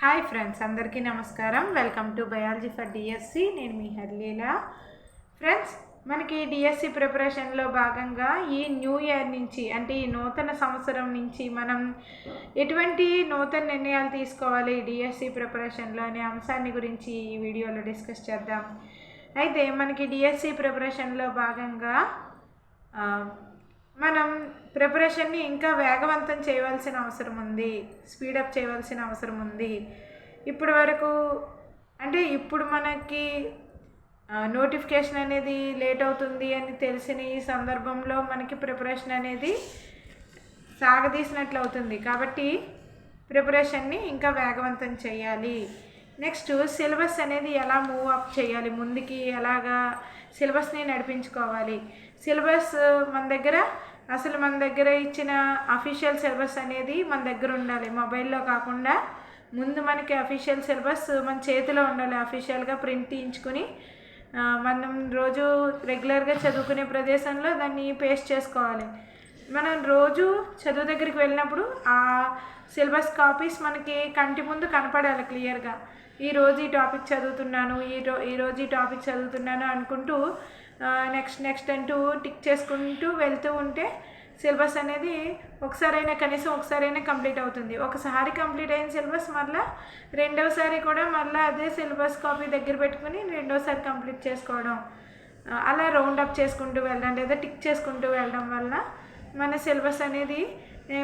Hi friends అందరికీ నమస్కారం. Welcome to biology for DSC నేను మీ హర్లీల. ఫ్రెండ్స్ మనకి డిఎస్సి ప్రిపరేషన్లో భాగంగా ఈ న్యూ ఇయర్ నుంచి అంటే ఈ నూతన సంవత్సరం నుంచి మనం ఎటువంటి నూతన నిర్ణయాలు తీసుకోవాలి డిఎస్సి ప్రిపరేషన్లో అనే అంశాన్ని గురించి ఈ వీడియోలో డిస్కస్ చేద్దాం. అయితే మనకి డిఎస్సి ప్రిపరేషన్లో భాగంగా మనం ప్రిపరేషన్ని ఇంకా వేగవంతం చేయవలసిన అవసరం ఉంది. స్పీడప్ చేయవలసిన అవసరం ఉంది. ఇప్పటి వరకు అంటే ఇప్పుడు మనకి నోటిఫికేషన్ అనేది లేట్ అవుతుంది అని తెలిసిన ఈ సందర్భంలో మనకి ప్రిపరేషన్ అనేది సాగదీసినట్లు అవుతుంది కాబట్టి ప్రిపరేషన్ని ఇంకా వేగవంతం చేయాలి. నెక్స్ట్ సిలబస్ అనేది ఎలా మూవ్ అప్ చేయాలి? ముందుకి ఎలాగా సిలబస్ని నడిపించుకోవాలి? సిలబస్ మన దగ్గర అసలు మన దగ్గర ఇచ్చిన అఫీషియల్ సిలబస్ అనేది మన దగ్గర ఉండాలి. మొబైల్లో కాకుండా ముందు మనకి అఫీషియల్ సిలబస్ మన చేతిలో ఉండాలి. అఫీషియల్గా ప్రింట్ తీయించుకుని మనం రోజు రెగ్యులర్గా చదువుకునే ప్రదేశంలో దాన్ని పేస్ట్ చేసుకోవాలి. మనం రోజు చదువు దగ్గరికి వెళ్ళినప్పుడు ఆ సిలబస్ కాపీస్ మనకి కంటి ముందు కనపడాలి క్లియర్గా. ఈ రోజు ఈ టాపిక్ చదువుతున్నాను ఈ రో ఈ రోజు ఈ టాపిక్ చదువుతున్నాను అనుకుంటూ నెక్స్ట్ నెక్స్ట్ అంటూ టిక్ చేసుకుంటూ వెళ్తూ ఉంటే సిలబస్ అనేది ఒకసారైనా కనీసం ఒకసారైనా కంప్లీట్ అవుతుంది. ఒకసారి కంప్లీట్ అయిన సిలబస్ మళ్ళీ రెండవసారి కూడా మళ్ళీ అదే సిలబస్ కాపీ దగ్గర పెట్టుకుని రెండోసారి కంప్లీట్ చేసుకోవడం అలా రౌండ్ అప్ చేసుకుంటూ వెళ్ళడం లేదా టిక్ చేసుకుంటూ వెళ్ళడం వల్ల మన సిలబస్ అనేది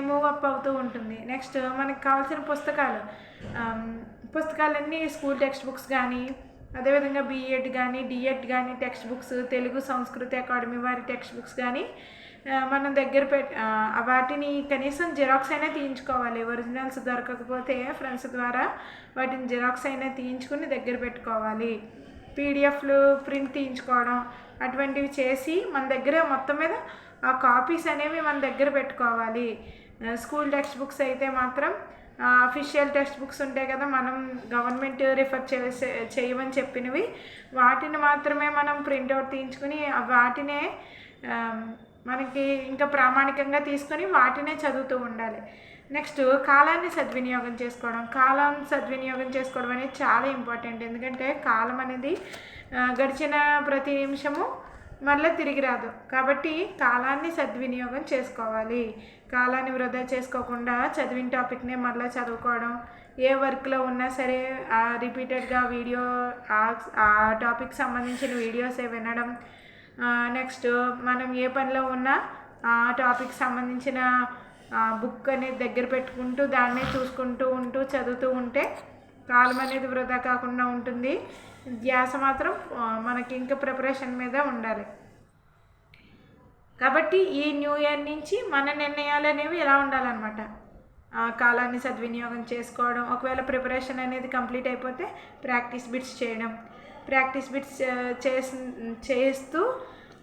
మూవ్ అప్ అవుతూ ఉంటుంది. నెక్స్ట్ మనకు కావాల్సిన పుస్తకాలు. పుస్తకాలన్నీ స్కూల్ టెక్స్ట్ బుక్స్ కానీ అదేవిధంగా బీఎడ్ కానీ డిఎడ్ కానీ టెక్స్ట్ బుక్స్ తెలుగు సంస్కృతి అకాడమీ వారి టెక్స్ట్ బుక్స్ కానీ మనం దగ్గర పెట్ వాటిని కనీసం జిరాక్స్ అయినా తీయించుకోవాలి. ఒరిజినల్స్ దొరకకపోతే ఫ్రెండ్స్ ద్వారా వాటిని జిరాక్స్ అయినా తీయించుకుని దగ్గర పెట్టుకోవాలి. పీడిఎఫ్లు ప్రింట్ తీయించుకోవడం అటువంటివి చేసి మన దగ్గర మొత్తం మీద ఆ కాపీస్ అనేవి మన దగ్గర పెట్టుకోవాలి. స్కూల్ టెక్స్ట్ బుక్స్ అయితే మాత్రం అఫీషియల్ టెక్స్ట్ బుక్స్ ఉంటాయి కదా మనం గవర్నమెంట్ రిఫర్ చేసే చేయమని చెప్పినవి. వాటిని మాత్రమే మనం ప్రింట్అవుట్ తీయించుకుని వాటినే మనకి ఇంకా ప్రామాణికంగా తీసుకొని వాటినే చదువుతూ ఉండాలి. నెక్స్ట్ కాలాన్ని సద్వినియోగం చేసుకోవడం. కాలం సద్వినియోగం చేసుకోవడం అనేది చాలా ఇంపార్టెంట్ ఎందుకంటే కాలం అనేది గడిచిన ప్రతి నిమిషము మళ్ళీ తిరిగి రాదు. కాబట్టి కాలాన్ని సద్వినియోగం చేసుకోవాలి. కాలాన్ని వృధా చేసుకోకుండా చదివిన టాపిక్నే మళ్ళీ చదువుకోవడం. ఏ వర్క్లో ఉన్నా సరే రిపీటెడ్గా వీడియో ఆ- టాపిక్ సంబంధించిన వీడియోసే వినడం. నెక్స్ట్ మనం ఏ పనిలో ఉన్నా ఆ టాపిక్ సంబంధించిన బుక్ అనేది దగ్గర పెట్టుకుంటూ దాన్నే చూసుకుంటూ ఉంటూ చదువుతూ ఉంటే కాలం అనేది వృధా కాకుండా ఉంటుంది. ధ్యాస మాత్రం మనకి ఇంకా ప్రిపరేషన్ మీద ఉండాలి. కాబట్టి ఈ న్యూ ఇయర్ నుంచి మన నిర్ణయాలు అనేవి ఎలా ఉండాలన్నమాట? కాలాన్ని సద్వినియోగం చేసుకోవడం ఒకవేళ ప్రిపరేషన్ అనేది కంప్లీట్ అయిపోతే ప్రాక్టీస్ బిట్స్ చేయడం. ప్రాక్టీస్ బిట్స్ చేసి చేస్తూ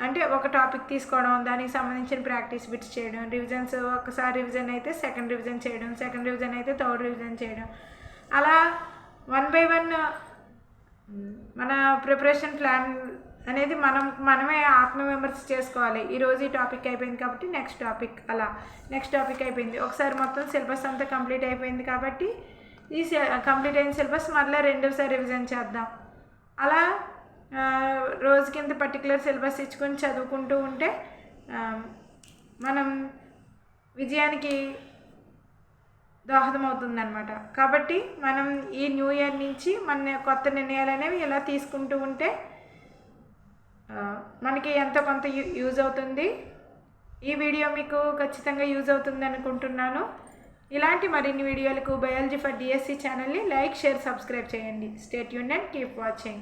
అంటే ఒక టాపిక్ తీసుకోవడం దానికి సంబంధించిన ప్రాక్టీస్ బిట్స్ చేయడం. రివిజన్స్ ఒకసారి రివిజన్ అయితే సెకండ్ రివిజన్ చేయడం సెకండ్ రివిజన్ అయితే థర్డ్ రివిజన్ చేయడం. అలా మన ప్రిపరేషన్ ప్లాన్ అనేది మనం మనమే ఆత్మవిమర్శ చేసుకోవాలి. ఈరోజు ఈ టాపిక్ అయిపోయింది కాబట్టి నెక్స్ట్ టాపిక్ అలా. నెక్స్ట్ టాపిక్ అయిపోయింది. ఒకసారి మొత్తం సిలబస్ అంతా కంప్లీట్ అయిపోయింది కాబట్టి ఈ కంప్లీట్ అయిన సిలబస్ మళ్ళీ రెండోసారి రివిజన్ చేద్దాం. అలా రోజు కింద పర్టికులర్ సిలబస్ ఇచ్చుకొని చదువుకుంటూ ఉంటే మనం విజయానికి దోహదమవుతుందనమాట కాబట్టి మనం ఈ న్యూ ఇయర్ నుంచి మన కొత్త నిర్ణయాలు అనేవి ఇలా తీసుకుంటూ ఉంటే మనకి ఎంత కొంత యూ- యూజ్ అవుతుంది. ఈ వీడియో మీకు ఖచ్చితంగా యూజ్ అవుతుంది అనుకుంటున్నాను. ఇలాంటి మరిన్ని వీడియోలకు బయాలజీ ఫర్ డిఎస్సి ఛానల్ని లైక్ షేర్ సబ్స్క్రైబ్ చేయండి. స్టేట్ యూన్ అండ్ కీప్ వాచింగ్